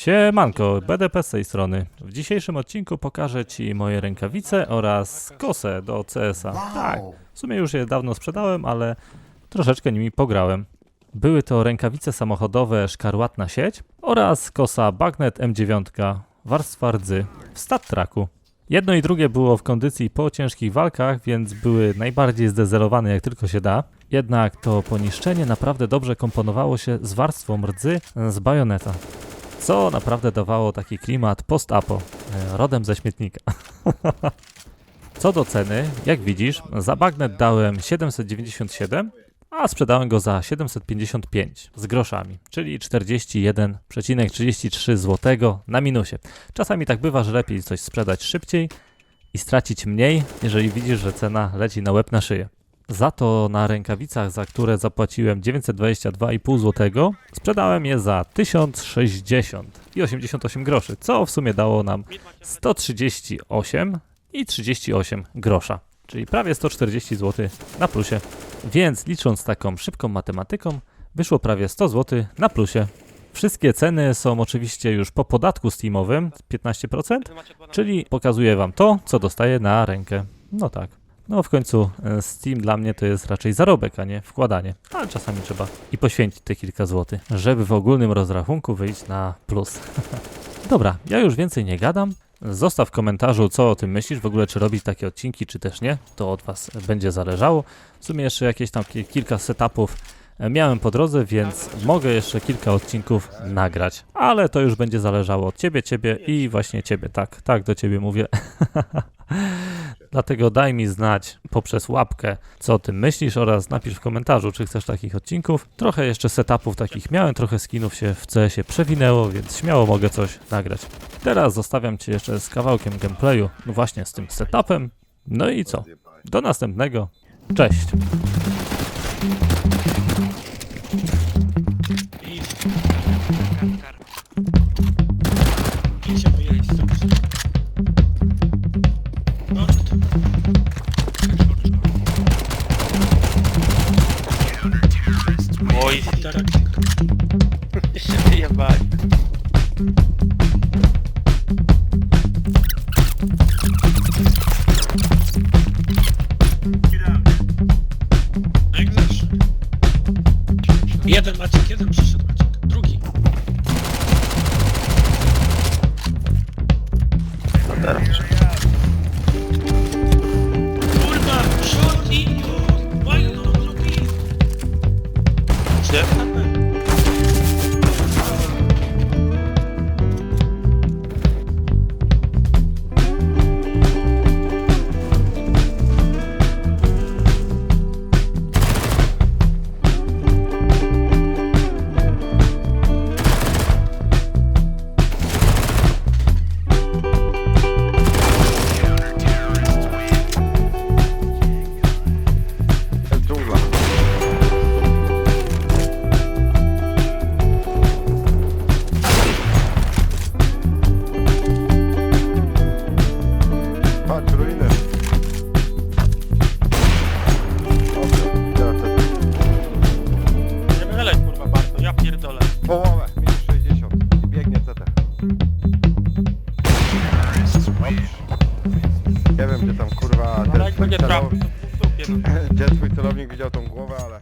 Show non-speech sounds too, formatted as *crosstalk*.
Siemanko, BDP z tej strony. W dzisiejszym odcinku pokażę Ci moje rękawice oraz kosę do CS-a. Tak, w sumie już je dawno sprzedałem, ale troszeczkę nimi pograłem. Były to rękawice samochodowe Szkarłatna Sieć oraz kosa Bagnet M9 warstwa rdzy w stat tracku. Jedno i drugie było w kondycji po ciężkich walkach, więc były najbardziej zdezelowane jak tylko się da. Jednak to poniszczenie naprawdę dobrze komponowało się z warstwą rdzy z bajoneta co naprawdę dawało taki klimat post-apo, e, rodem ze śmietnika. *laughs* Co do ceny, jak widzisz, za bagnet dałem 797, a sprzedałem go za 755 z groszami, czyli 41,33 zł na minusie. Czasami tak bywa, że lepiej coś sprzedać szybciej i stracić mniej, jeżeli widzisz, że cena leci na łeb na szyję. Za to na rękawicach, za które zapłaciłem 922,5 zł, sprzedałem je za 1060 i 88 groszy, co w sumie dało nam 138 i 38 grosza, czyli prawie 140 zł na plusie. Więc licząc taką szybką matematyką, wyszło prawie 100 zł na plusie. Wszystkie ceny są oczywiście już po podatku Steamowym 15%, czyli pokazuję Wam to, co dostaję na rękę. No tak. No w końcu e, Steam dla mnie to jest raczej zarobek, a nie wkładanie. Ale czasami trzeba i poświęcić te kilka złotych, żeby w ogólnym rozrachunku wyjść na plus. *laughs* Dobra, ja już więcej nie gadam. Zostaw w komentarzu, co o tym myślisz, w ogóle czy robić takie odcinki, czy też nie. To od Was będzie zależało. W sumie jeszcze jakieś tam ki- kilka setupów e, miałem po drodze, więc mogę jeszcze kilka odcinków nagrać. Ale to już będzie zależało od Ciebie, Ciebie i właśnie Ciebie. Tak, tak do Ciebie mówię. *laughs* Dlatego daj mi znać poprzez łapkę, co o tym myślisz oraz napisz w komentarzu, czy chcesz takich odcinków. Trochę jeszcze setupów takich miałem, trochę skinów się w CS-ie przewinęło, więc śmiało mogę coś nagrać. Teraz zostawiam Cię jeszcze z kawałkiem gameplayu, no właśnie z tym setupem. No i co? Do następnego. Cześć! Się wyjebali. Pierdolę. Połowę, minus 60. I biegnie CT. Nie wiem, gdzie tam kurwa... Ale Gdzie jak twój, będzie celow... trafił, to w dupie no. gdzie twój celownik widział tą głowę, ale...